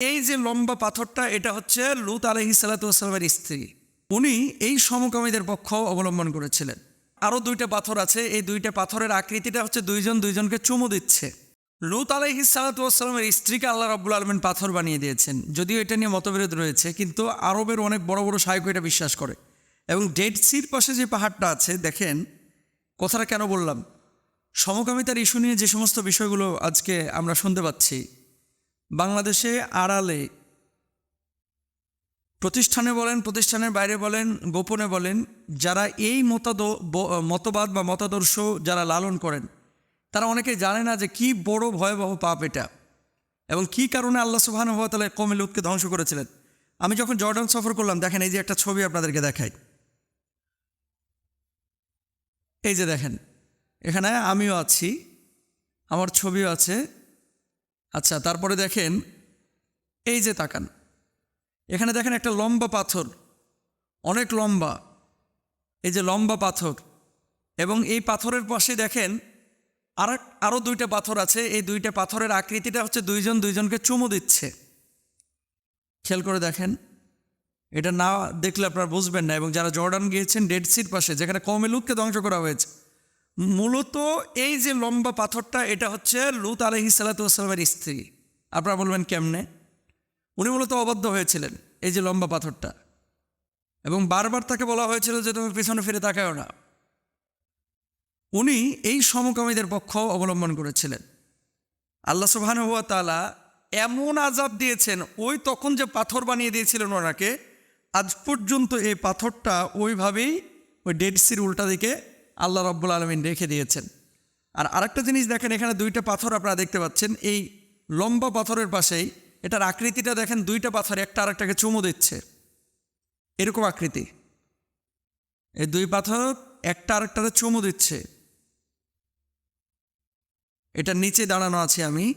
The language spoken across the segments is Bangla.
এই যে লম্বা পাথরটা, এটা হচ্ছে লুত আলহি সাল্লাতামের স্ত্রী। উনি এই সমকামীদের পক্ষ অবলম্বন করেছিলেন। আরও দুইটা পাথর আছে, এই দুইটা পাথরের আকৃতিটা হচ্ছে দুইজন দুইজনকে চুমু দিচ্ছে। লুত আলহি সাল্লাতামের স্ত্রীকে আল্লাহ রাব্বুল আলমিন পাথর বানিয়ে দিয়েছেন। যদিও এটা নিয়ে মতবিরোধ রয়েছে, কিন্তু আরবের অনেক বড় বড় সাহিত্য এটা বিশ্বাস করে। এবং ডেড সির পাশে যে পাহাড়টা আছে, দেখেন, কথাটা কেন বললাম? সমকামিতার ইস্যু নিয়ে যে সমস্ত বিষয়গুলো আজকে আমরা শুনতে পাচ্ছি বাংলাদেশে আড়ালে প্রতিষ্ঠানে বলেন, প্রতিষ্ঠানের বাইরে বলেন, গোপনে বলেন, যারা এই মতাদ মতবাদ বা মতাদর্শ যারা লালন করেন, তারা অনেকে জানে না যে কি বড় ভয়াবহ পাপ এটা এবং কি কারণে আল্লাহ সুবহান হতালা কমিলুদকে ধ্বংস করেছিলেন। আমি যখন জর্ডান সফর করলাম, দেখেন এই যে একটা ছবি আপনাদেরকে দেখাই। এই যে দেখেন, এখানে আমিও আছি, আমার ছবিও আছে। আচ্ছা তারপরে দেখেন, এই যে তাকান। এখানে দেখেন একটা লম্বা পাথর, অনেক লম্বা। এই যে লম্বা পাথর, এবং এই পাথরের পাশে দেখেন, আর আরও দুইটা পাথর আছে। এই দুইটা পাথরের আকৃতিটা হচ্ছে দুইজন দুইজনকে চুমু দিচ্ছে। খেয়াল করে দেখেন, এটা না দেখলে আপনারা বুঝবেন না, এবং যারা জর্ডান গিয়েছেন ডেড সির পাশে, যেখানে কমে লুতকে ধ্বংস করা হয়েছে মূলত এই যে লম্বা পাথরটা, এটা হচ্ছে লুত আলহি সাল্লাতামের স্ত্রী। আপনারা বলবেন কেমনে? উনি মূলত অবাধ্য হয়েছিলেন এই যে লম্বা পাথরটা। এবং বারবার তাকে বলা হয়েছিল যে তুমি পিছনে ফিরে তাকাও না। উনি এই সমকামীদের পক্ষ অবলম্বন করেছিলেন। আল্লাহ সুবহান হুয়া তালা এমন আজাব দিয়েছেন, ওই তখন যে পাথর বানিয়ে দিয়েছিলেন ওনাকে, আজ পর্যন্ত এই পাথরটা ওইভাবেই ওই ডেড সির উল্টা দিকে আল্লাহ রব্বুল আলমিন রেখে দিয়েছেন। আর আরেকটা জিনিস দেখেন, এখানে দুইটা পাথর আপনারা দেখতে পাচ্ছেন। এই লম্বা পাথরের পাশেই এটার আকৃতিটা দেখেন, দুইটা পাথর একটা আরেকটাকে চুমু দিচ্ছে। এরকম আকৃতি। এই দুই পাথর একটা আরেকটাকে চুমু দিচ্ছে। এটা নিচে দাঁড়ানো আছে আমি।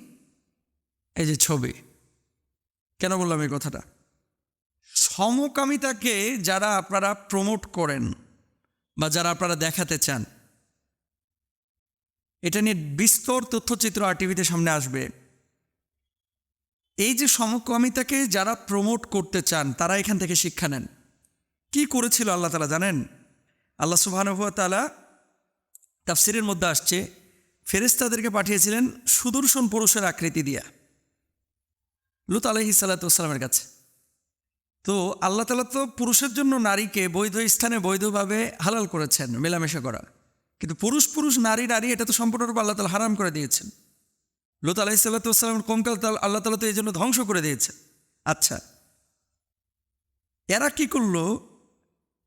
এই যে ছবি। কেন বললাম এই কথাটা? সমকামিতাকে যারা আপনারা প্রমোট করেন বা যারা আপনারা দেখাতে চান, এটা নিয়ে বিস্তর তথ্যচিত্র আর টিভিতে সামনে আসবে। এই যে সমকামিতাকে যারা প্রমোট করতে চান, তারা এখান থেকে শিক্ষা নেন। কি করেছিল আল্লাহ তালা জানেন? আল্লাহ সুবাহানুভা তালা তাফসিরের মধ্যে আসছে ফেরেস্তাদেরকে পাঠিয়েছিলেন সুদর্শন পুরুষের আকৃতি দিয়া। লুত আলহি সাল্লাতামের কাছে। তো আল্লাহ তালা তো পুরুষের জন্য নারীকে বৈধ স্থানে বৈধভাবে হালাল করেছেন, মেলামেশা করা। কিন্তু পুরুষ পুরুষ, নারী নারী, এটা তো সম্পূর্ণরূপে আল্লাহ তালা হারাম করে দিয়েছেন। লুত আলহি সাল্লাতামের তাল আল্লাহ তালা তো এই জন্য ধ্বংস করে দিয়েছে আচ্ছা এরা কি করল?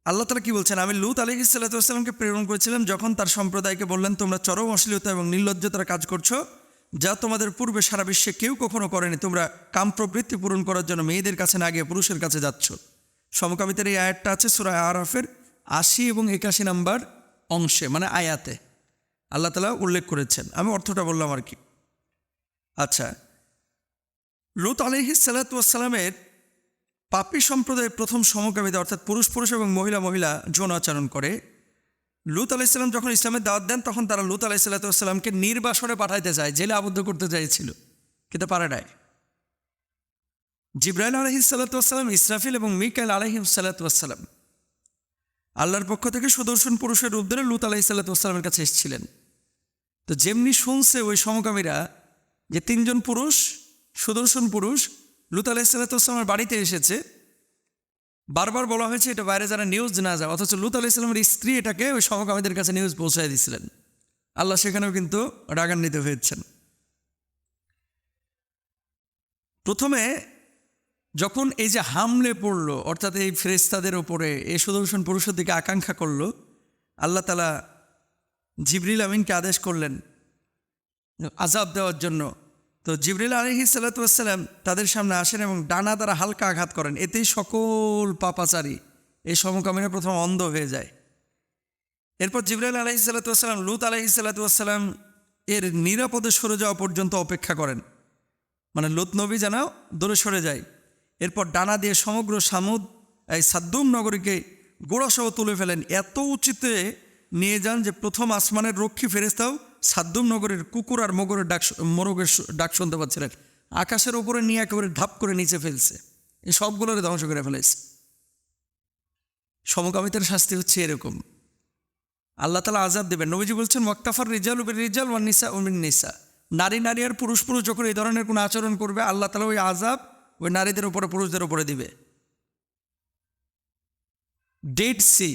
আল্লাহ তালা কি বলছেন? আমি লুত আলী সাল্লাতামকে প্রেরণ করেছিলাম যখন তার সম্প্রদায়কে বললেন, তোমরা চরম অশ্লীলতা এবং নির্লজ্জতার কাজ করছ যা তোমাদের পূর্বে সারা বিশ্বে কেউ কখনো করেনি, তোমরা কাম প্রবৃত্তি পূরণ করার জন্য মেয়েদের কাছে না গিয়ে পুরুষের কাছে যাচ্ছ। সমকামিতার এই আয়াতটা আছে সুরা আরফের আশি এবং একাশি নাম্বার অংশে মানে আয়াতে। আল্লাহ তালা উল্লেখ করেছেন। আমি অর্থটা বললাম আর কি। আচ্ছা লুত আলহি সাল্লাতামের পাপি সম্প্রদায়ের প্রথম সমকামিতা, অর্থাৎ পুরুষ পুরুষ এবং মহিলা মহিলা যৌন আচরণ করে। লুত আলাইসাল্লাম যখন ইসলামের দাওয়াত দেন, তখন তারা লুত আলাইসাল্লাতামকে নির্বাসনে পাঠাইতে চায় জেলে আবদ্ধ করতে চাইছিল, কিন্তু পারে নাই। জিব্রাইল আলহিসাল্লাতাম ইসরাফিল এবং মিকাইল আলহিমসাল্লাতাম আল্লাহর পক্ষ থেকে সুদর্শন পুরুষের রূপ ধরে লুত আলাহিসাল্লাতামের কাছে এসেছিলেন। তো যেমনি শুনছে ওই সমকামীরা যে তিনজন পুরুষ, সুদর্শন পুরুষ লুত আলাইসাল্লাতামের বাড়িতে এসেছে বারবার বলা হয়েছে এটা বাইরে যারা নিউজ না যায়। অথচ লুত আলাইসাল্লামের স্ত্রী এটাকে ওই সমকামীদের কাছে নিউজ পৌঁছায় দিয়েছিলেন। আল্লাহ সেখানেও কিন্তু রাগান্বিত হয়েছেন। প্রথমে যখন এই যে হামলে পড়ল, অর্থাৎ এই ফেরেস্তাদের ওপরে এই সুদর্শন পুরুষের দিকে আকাঙ্ক্ষা করল, আল্লাহ তালা জিবরিল আমিনকে আদেশ করলেন আজাব দেওয়ার জন্য। তো জিবরিল আলহি সাল্লাতাম তাদের সামনে আসেন এবং ডানা দ্বারা হালকা আঘাত করেন। এতেই সকল পাপাচারী এই সমকামীরা প্রথম অন্ধ হয়ে যায়। এরপর জিবরাইল আলহি সাল্লাতাম লুত আলহি সাল্লাতাম এর নিরাপদে সরে যাওয়া পর্যন্ত অপেক্ষা করেন। মানে লুত নবী যেন দূরে সরে যায়। এরপর ডানা দিয়ে সমগ্র সামুদ, এই সাদ্দুম নগরীকে গোড়াসহ তুলে ফেলেন। এত উচিতে নিয়ে যান যে প্রথম আসমানের রক্ষী ফেরেস্তাও সাদ্দুম নগরের কুকুর আর মগরের ডাক মোরগের ডাক শুনতে পাচ্ছিলেন। আকাশের ওপরে নিয়ে একেবারে ধাপ করে নিচে ফেলছে। এই সবগুলোরে ধ্বংস করে ফেলেছে। সমকামিতার শাস্তি হচ্ছে এরকম। আল্লাহ তালা আজাদ দেবেন। নবীজি বলছেন, ওয়াক্তাফার রিজাল উবের রিজাল ওয়ান নিসা উমিন নিসা। নারী নারী আর পুরুষ পুরুষ যখন এই ধরনের কোনো আচরণ করবে, আল্লাহ তালা ওই আজাব ওই নারীদের উপরে, পুরুষদের উপরে দিবে। ডেট সি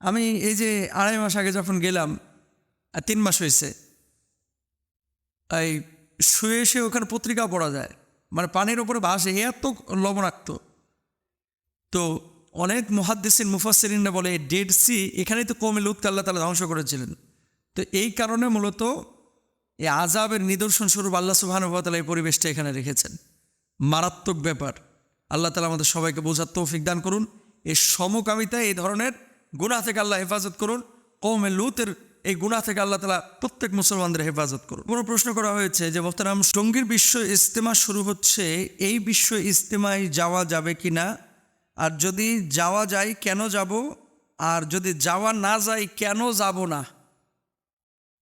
আমি এই যে আড়াই মাস আগে যখন গেলাম আর তিন মাস হয়েছে। এই শুয়ে এসে ওখানে পত্রিকা পড়া যায়। মানে পানির ওপরে ভাসে এত লবণাক্ত। তো অনেক মহাদ্দেশিন মুফাসিরিনরা বলে ডেড সি এখানেই তো কমে লুকতে আল্লাহ তালা ধ্বংস করেছিলেন। তো এই কারণে মূলত এই আজাবের নিদর্শন স্বরূপ আল্লাহ সুবাহানুভাতালা এই পরিবেশটা এখানে রেখেছেন। মারাত্মক ব্যাপার। আল্লাহ তালা আমাদের সবাইকে বোঝার তৌফিক দান করুন। এই সমকামিতা এই ধরনের গুণা থেকে আল্লাহ হেফাজত করুন। কৌমে লুতের এই গুণা থেকে আল্লাহ তালা প্রত্যেক মুসলমানদের হেফাজত করুন। কোনো প্রশ্ন করা হয়েছে যে, মোহতারাম, সঙ্গীর বিশ্ব ইজতেমা শুরু হচ্ছে, এই বিশ্ব ইজতেমায় যাওয়া যাবে কি না আর যদি যাওয়া যায়, কেন যাব? আর যদি যাওয়া না যায়, কেন যাব না?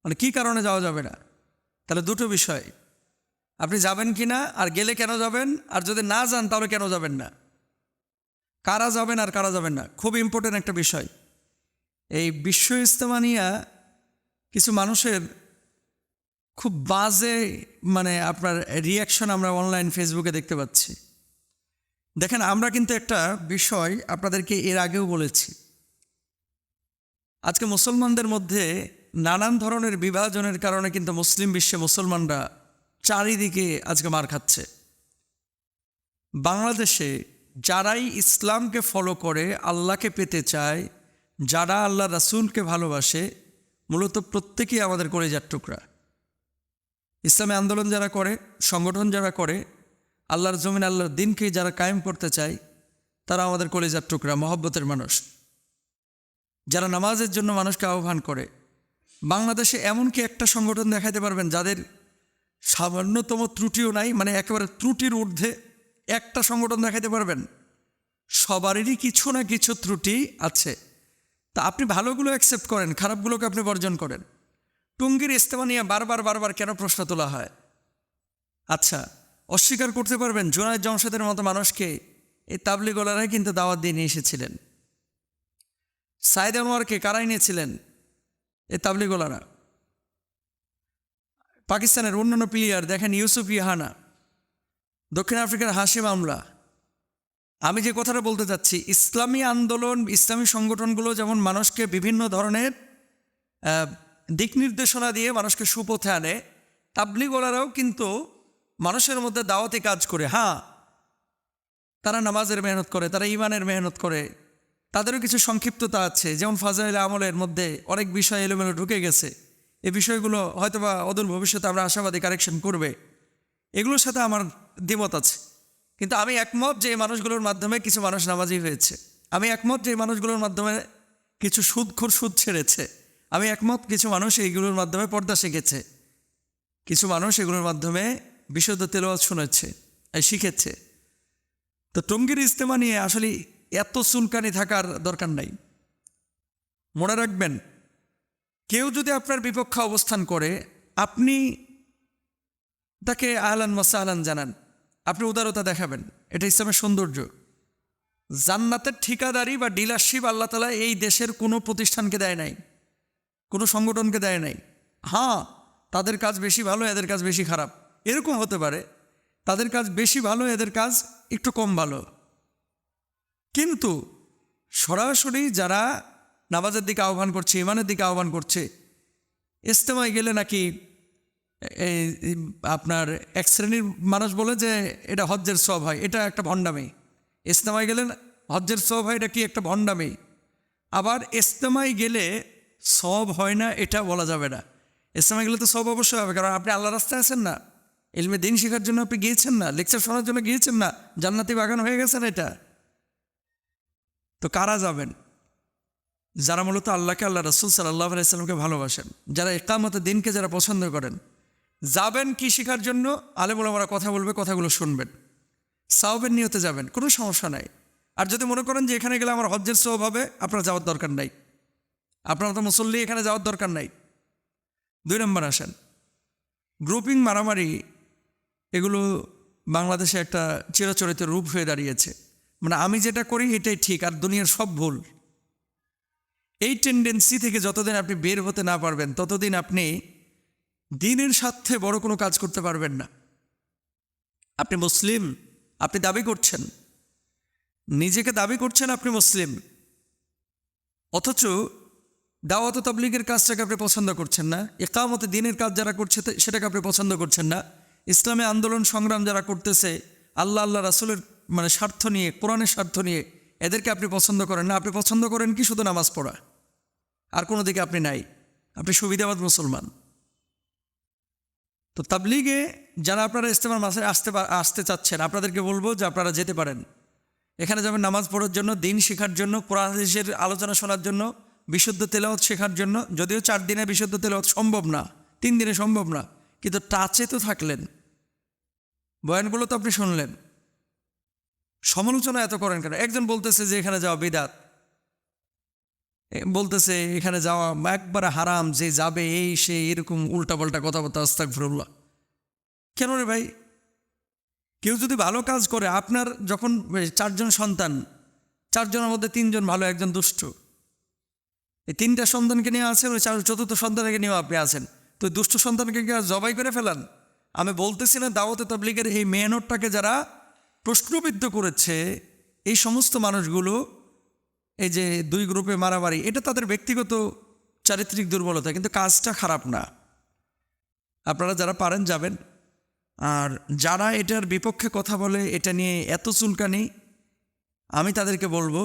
মানে কি কারণে যাওয়া যাবে না? তাহলে দুটো বিষয়। আপনি যাবেন কি না আর গেলে কেন যাবেন? আর যদি না যান, তাহলে কেন যাবেন না? কারা যাবেন আর কারা যাবেন না? খুব ইম্পর্টেন্ট একটা বিষয়। এই বিশ্ব ইস্তেমা নিয়ে কিছু মানুষের খুব বাজে মানে আপনার রিয়াকশন আমরা অনলাইন ফেসবুকে দেখতে পাচ্ছি। দেখেন, আমরা কিন্তু একটা বিষয় আপনাদেরকে এর আগেও বলেছি। আজকে মুসলমানদের মধ্যে নানান ধরনের বিভাজনের কারণে কিন্তু মুসলিম বিশ্বে মুসলমানরা চারিদিকে আজকে মার খাচ্ছে। বাংলাদেশে যারাই ইসলামকে ফলো করে, আল্লাহকে পেতে চায়, যারা আল্লাহ রাসুলকে ভালোবাসে মূলত প্রত্যেকেই আমাদের কলেজার টুকরা। ইসলামী আন্দোলন যারা করে, সংগঠন যারা করে, আল্লাহর জমিন, আল্লাহর দিনকে যারা কায়েম করতে চায়, তারা আমাদের কলেজার টুকরা, মহব্বতের মানুষ। যারা নামাজের জন্য মানুষকে আহ্বান করে, বাংলাদেশে এমনকি একটা সংগঠন দেখাতে পারবেন যাদের সামান্যতম ত্রুটিও নাই মানে একেবারে ত্রুটির ঊর্ধ্বে একটা সংগঠন দেখাতে পারবেন। সবারই কিছু না কিছু ত্রুটি আছে। তা আপনি ভালোগুলো অ্যাকসেপ্ট করেন, খারাপগুলোকে আপনি বর্জন করেন। টুঙ্গির ইস্তেমা নিয়ে বারবার বারবার কেন প্রশ্ন তোলা হয়? আচ্ছা অস্বীকার করতে পারবেন, জোনায়দ জমশেদের মতো মানুষকে এই তাবলিগলারাই কিন্তু দাওয়াত দিয়ে নিয়ে এসেছিলেন। সাইদ আনোয়ারকে কারাই নিয়েছিলেন এই তাবলিগলারা। পাকিস্তানের অন্যান্য প্লেয়ার দেখেন ইউসুফ ইহানা, দক্ষিণ আফ্রিকার হাসিম আমলা আমি যে কথাটা বলতে চাচ্ছি ইসলামী আন্দোলন, ইসলামী সংগঠনগুলো যেমন মানুষকে বিভিন্ন ধরনের দিক নির্দেশনা দিয়ে মানুষকে সুপথে আনে, তাবলিগলারাও কিন্তু মানুষের মধ্যে দাওয়াতি কাজ করে। হ্যাঁ তারা নামাজের মেহনত করে, তারা ইমানের মেহনত করে, তাদেরও কিছু সংক্ষিপ্ততা আছে, যেমন ফাজাইল আমলের মধ্যে অনেক বিষয় এলোমেলো ঢুকে গেছে। এ বিষয়গুলো হয়তোবা অদূর ভবিষ্যতে আমরা আশাবাদী কারেকশন করবে। এগুলোর সাথে আমার দ্বিমত আছে। কিন্তু আমি একমত যে মানুষগুলোর মাধ্যমে কিছু মানুষ নামাজি হয়েছে। আমি একমত যে মানুষগুলোর মাধ্যমে কিছু সুদখোর সুদ ছেড়েছে। আমি একমত কিছু মানুষ এইগুলোর মাধ্যমে পর্দা শিখেছে। কিছু মানুষ এগুলোর মাধ্যমে বিশুদ্ধ তেলাওয়াত শুনেছে এই শিখেছে। তো টঙ্গির ইজতেমা নিয়ে আসলে এত চুলকানি থাকার দরকার নাই। মনে রাখবেন, কেউ যদি আপনার বিপক্ষে অবস্থান করে, আপনি তাকে আহলান মাসাহলান জানান। আপনি উদারতা দেখাবেন। এটা ইসলামের সৌন্দর্য। জান্নাতের ঠিকাদারি বা ডিলারশিপ আল্লাহ তালা এই দেশের কোনো প্রতিষ্ঠানকে দেয় নাই। কোনো সংগঠনকে দেয় নাই। হ্যাঁ তাদের কাজ বেশি ভালো, এদের কাজ বেশি খারাপ। এরকম হতে পারে। তাদের কাজ বেশি ভালো, এদের কাজ একটু কম ভালো। কিন্তু সরাসরি যারা নামাজের দিকে আহ্বান করছে ইমানের দিকে আহ্বান করছে ইস্তেমায় গেলে নাকি এই আপনার এক শ্রেণির মানুষ বলে যে এটা হজ্জের সব হয়, এটা একটা ভণ্ডামি। ইস্তেমায় গেলে হজ্জের সব হয়, এটা কি একটা ভণ্ডামি? আবার ইস্তেমায় গেলে সব হয় না, এটা বলা যাবে না। ইস্তেমায় গেলে তো সব অবশ্যই হবে, কারণ আপনি আল্লাহ রাস্তায় আছেন না। এলমে দিন শেখার জন্য আপনি গিয়েছেন না, লেকচার শোনার জন্য গিয়েছেন না, জান্নাতি বাগান হয়ে গেছেন এটা? তো কারা যাবেন? যারা মূলত আল্লাহকে, আল্লাহ রসুল সাল্লাহ আলাইসাল্লামকে ভালোবাসেন, যারা একামত দিনকে যারা পছন্দ করেন। যাবেন কি শেখার জন্য? আলেমুল আমরা কথা বলবে, কথাগুলো শুনবেন। সাহবের নিয়তে যাবেন, কোনো সমস্যা নাই। আর যদি মনে করেন যে এখানে গেলে আমার হজ্জের সব হবে, আপনার যাওয়ার দরকার নাই। আপনার তো মুসল্লি এখানে যাওয়ার দরকার নাই। দুই নম্বর আসেন। গ্রুপিং মারামারি, এগুলো বাংলাদেশে একটা চিরাচরিত রূপ হয়ে দাঁড়িয়েছে। মানে আমি যেটা করি, এটাই ঠিক, আর দুনিয়ার সব ভুল। এই টেন্ডেন্সি থেকে যতদিন আপনি বের হতে না পারবেন, ততদিন আপনি দিনের স্বার্থে বড় কোনো কাজ করতে পারবেন না। আপনি মুসলিম, আপনি দাবি করছেন। নিজেকে দাবি করছেন আপনি মুসলিম। অথচ দাওয়াত তাবলিগের কাজটাকে আপনি পছন্দ করছেন না। একামতে দিনের কাজ যারা করছে সেটাকে আপনি পছন্দ করছেন না। ইসলামে আন্দোলন সংগ্রাম যারা করতেছে, আল্লাহ আল্লাহ রাসুলের মানে স্বার্থ নিয়ে, কোরআনের স্বার্থ নিয়ে এদেরকে আপনি পছন্দ করেন না। আপনি পছন্দ করেন কি শুধু নামাজ পড়া? আর কোনো দিকে আপনি নাই। আপনি সুবিধাবাদ মুসলমান। তো তাবলিগে যারা আপনারা ইস্তেমার মাসে আসতে আসতে চাচ্ছেন, আপনাদেরকে বলব যে আপনারা যেতে পারেন। এখানে যাবেন নামাজ পড়ার জন্য, দিন শেখার জন্য, কোরআন আলোচনা শোনার জন্য, বিশুদ্ধ তেলাওয়াত শেখার জন্য। যদিও চার দিনে বিশুদ্ধ তেলাওয়াত সম্ভব না, তিন দিনে সম্ভব না, কিন্তু টাচে তো থাকলেন। বয়ানগুলো তো আপনি শুনলেন। সমালোচনা এত করেন কেন? একজন বলতেছে যে এখানে যাওয়া বিদাত। বলতেছে, এখানে যাওয়া একবারে হারাম, যে যাবে এই, সে এরকম উল্টাপাল্টা কথাবার্তা আস্তাক ফিরুল্লাহ কেন রে ভাই? কেউ যদি ভালো কাজ করে, আপনার যখন চারজন সন্তান, চারজনের মধ্যে তিনজন ভালো, একজন দুষ্ট। এই তিনটা সন্তানকে নিয়ে আছেন, ওই চার, চতুর্থ সন্তানকে নিয়েও আপনি আছেন। তো দুষ্ট সন্তানকে জবাই করে ফেলান? আমি বলতেছি না, দাওয়াতে তাবলিগের এই মেহনতটাকে যারা প্রশ্নবিদ্ধ করেছে, এই সমস্ত মানুষগুলো এই যে দুই গ্রুপে মারামারি, এটা তাদের ব্যক্তিগত চারিত্রিক দুর্বলতা, কিন্তু কাজটা খারাপ না। আপনারা যারা পারেন যাবেন। আর যারা এটার বিপক্ষে কথা বলে, এটা নিয়ে এত চুলকানি, আমি তাদেরকে বলব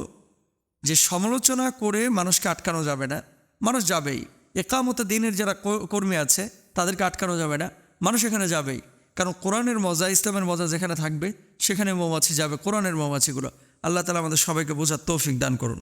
যে সমালোচনা করে মানুষকে আটকানো যাবে না। মানুষ যাবেই। একামত দিনের যারা কর্মী আছে, তাদেরকে আটকানো যাবে না। মানুষ এখানে যাবেই। কারণ কোরআনের মজা, ইসলামের মজা যেখানে থাকবে, সেখানে মৌমাছি যাবে, কোরআনের মৌমাছিগুলো। আল্লাহ তালা আমাদের সবাইকে বোঝার তৌফিক দান করুন।